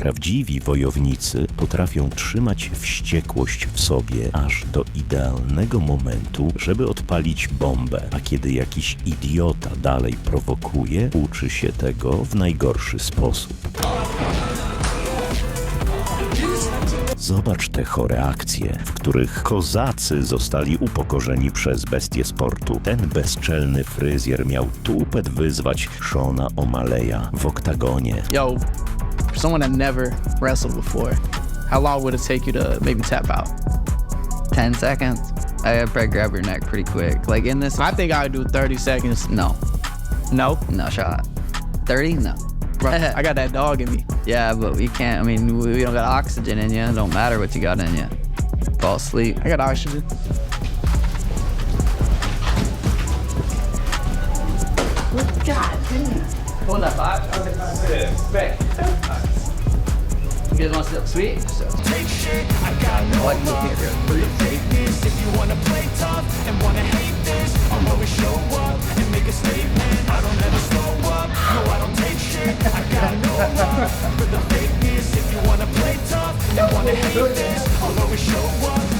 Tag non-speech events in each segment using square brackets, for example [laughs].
Prawdziwi wojownicy potrafią trzymać wściekłość w sobie aż do idealnego momentu, żeby odpalić bombę, a kiedy jakiś idiota dalej prowokuje, uczy się tego w najgorszy sposób. Zobacz te chore akcje, w których kozacy zostali upokorzeni przez bestie sportu. Ten bezczelny fryzjer miał tupet wyzwać Shona O'Malley'a w oktagonie. Yo, for someone that never wrestled before, how long would it take you to maybe tap out? 10 seconds. I probably grab your neck pretty quick. Like in this, I think I would do 30 seconds. no, No, no shot. 30? No. bro, [laughs] I got that dog in me. Yeah, but we can't. I mean, we we don't got oxygen in you. It don't matter what you got in you. Fall asleep. I got oxygen. Hold up, I, Back. You guys want some sweet? So, take shit. I got no Like me love here. for the fakeness. If you wanna play tough and wanna hate this, I'll always show up and make a statement. I don't ever slow up. No, I don't take shit. I got no [laughs] love for the fakeness. If you wanna play tough and wanna hate this, I'll always show up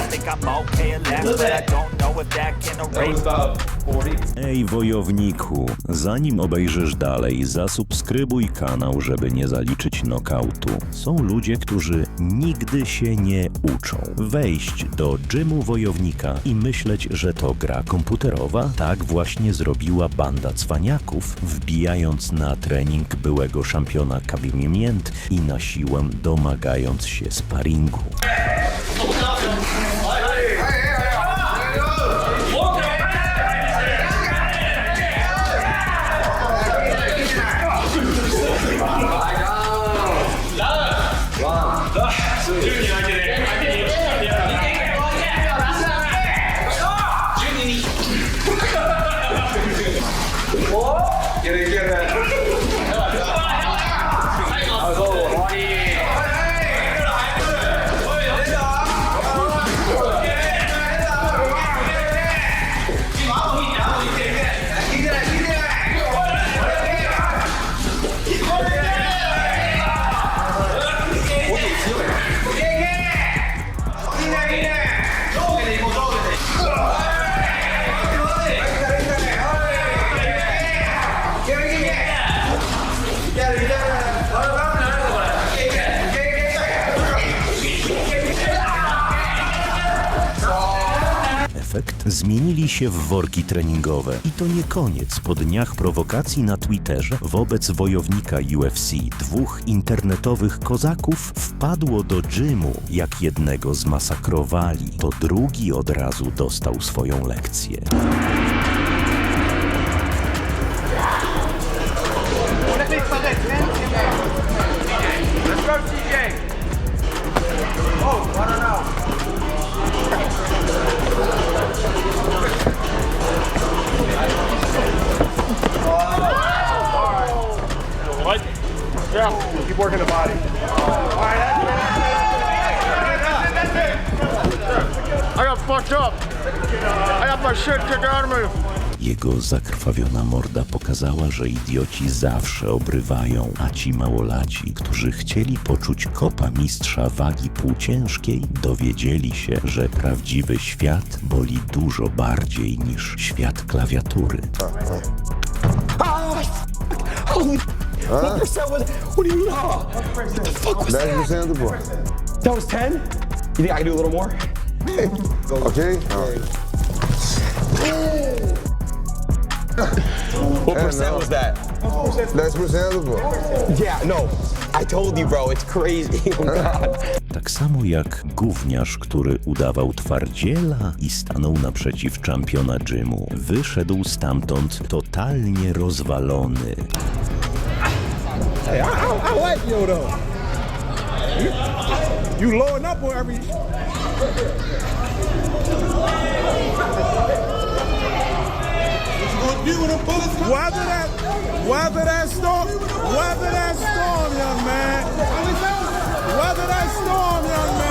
Think I'm okay at last, but I don't know if that can erase. Ej, wojowniku, zanim obejrzysz dalej, zasubskrybuj kanał, żeby nie zaliczyć nokautu. Są ludzie, którzy nigdy się nie uczą. Wejść do gymu wojownika i myśleć, że to gra komputerowa? Tak właśnie zrobiła banda cwaniaków, wbijając na trening byłego szampiona Kabimięt i na siłę domagając się sparingu. Zmienili się w worki treningowe. I to nie koniec. Po dniach prowokacji na Twitterze wobec wojownika UFC dwóch internetowych kozaków wpadło do gymu, jak jednego zmasakrowali, to drugi od razu dostał swoją lekcję. Fucked up. I got my shit kicked out of me. Jego zakrwawiona morda pokazała, że idioci zawsze obrywają, a ci małolaci, którzy chcieli poczuć kopa mistrza wagi półciężkiej, dowiedzieli się, że prawdziwy świat boli dużo bardziej niż świat klawiatury. That? por cento, pô. That was 10? You think I can do a little more? [laughs] Ok? What Yeah, percent no. was that? 10%, pô. Yeah, no. I told you, bro. It's crazy. [laughs] Oh, God. Tak samo jak gówniarz, który udawał twardziela i stanął naprzeciw czampiona gymu. Wyszedł stamtąd totalnie rozwalony. Hey, I, I, I like you though. You loading up on every. What you gonna do when the bullets come? Weather that, weather that storm, weather that storm, young man, Weather that storm, young man.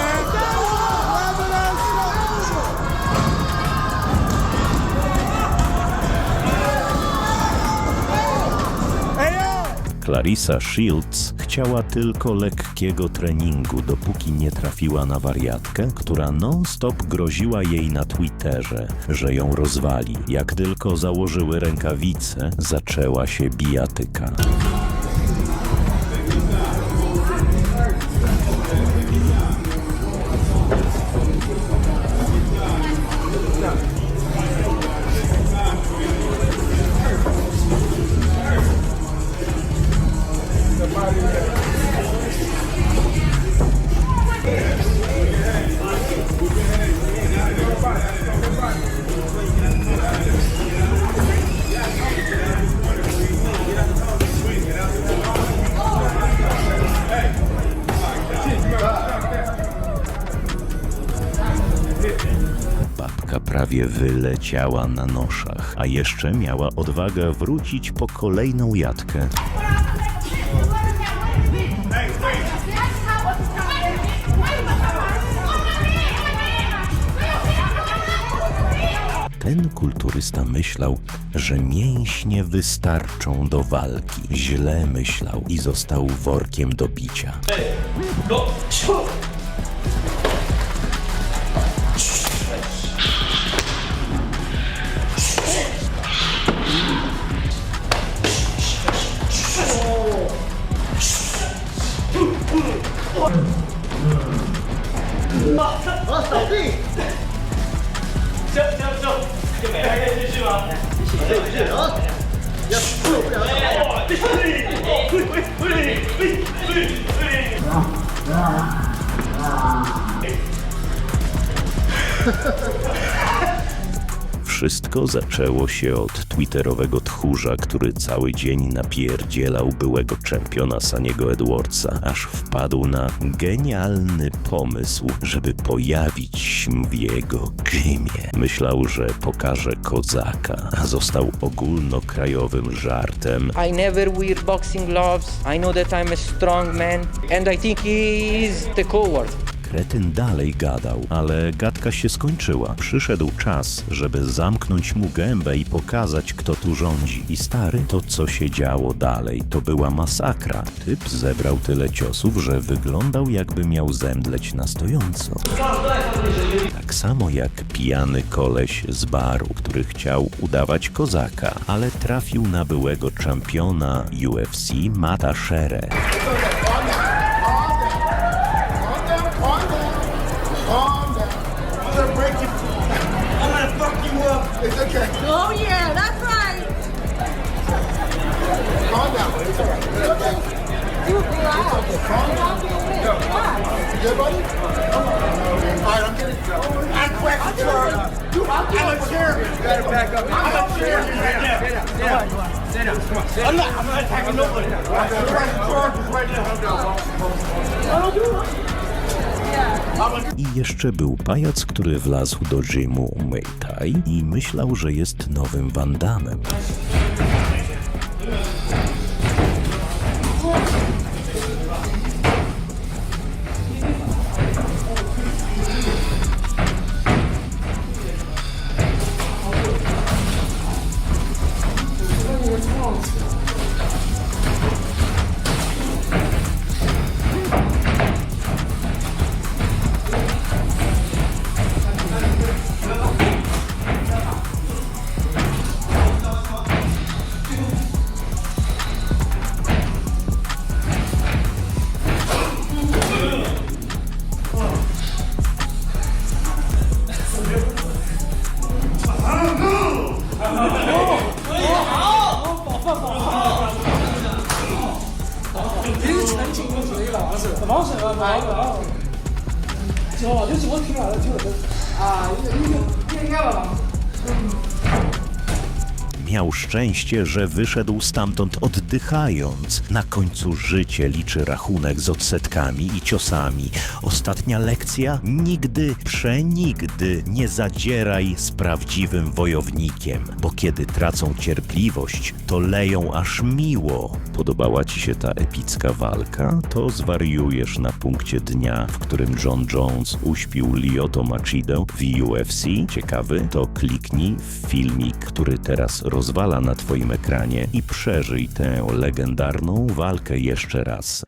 Clarissa Shields chciała tylko lekkiego treningu, dopóki nie trafiła na wariatkę, która non-stop groziła jej na Twitterze, że ją rozwali. Jak tylko założyły rękawice, zaczęła się bijatyka. Babka prawie wyleciała na noszach, a jeszcze miała odwagę wrócić po kolejną jatkę. Ten kulturysta myślał, że mięśnie wystarczą do walki. Źle myślał i został workiem do bicia. Ha ha ha. Wszystko zaczęło się od twitterowego tchórza, który cały dzień napierdzielał byłego czempiona Saniego Edwardsa, aż wpadł na genialny pomysł, żeby pojawić się w jego gymie. Myślał, że pokaże kozaka, a został ogólnokrajowym żartem. I never wear boxing gloves. I know that I'm a strong man, and I think he's the coward. Kretyn dalej gadał, ale gadka się skończyła. Przyszedł czas, żeby zamknąć mu gębę i pokazać, kto tu rządzi. I stary, to co się działo dalej, to była masakra. Typ zebrał tyle ciosów, że wyglądał jakby miał zemdleć na stojąco. Tak samo jak pijany koleś z baru, który chciał udawać kozaka, ale trafił na byłego czempiona UFC Mata Shere. I jeszcze był pajac, który wlazł do gymu Muay Thai i myślał, że jest nowym Van Damme. Miał szczęście, że wyszedł stamtąd oddychając. Na końcu życie liczy rachunek z odsetkami i ciosami. Ostatnia lekcja? Nigdy, przenigdy nie zadzieraj z prawdziwym wojownikiem, bo kiedy tracą cierpliwość, to leją aż miło. Podobała ci się ta epicka walka? To zwariujesz na punkcie dnia, w którym John Jones uśpił Lyoto Machidę w UFC. Ciekawy? To kliknij w filmik, który teraz rozwala na twoim ekranie i przeżyj tę legendarną walkę jeszcze raz.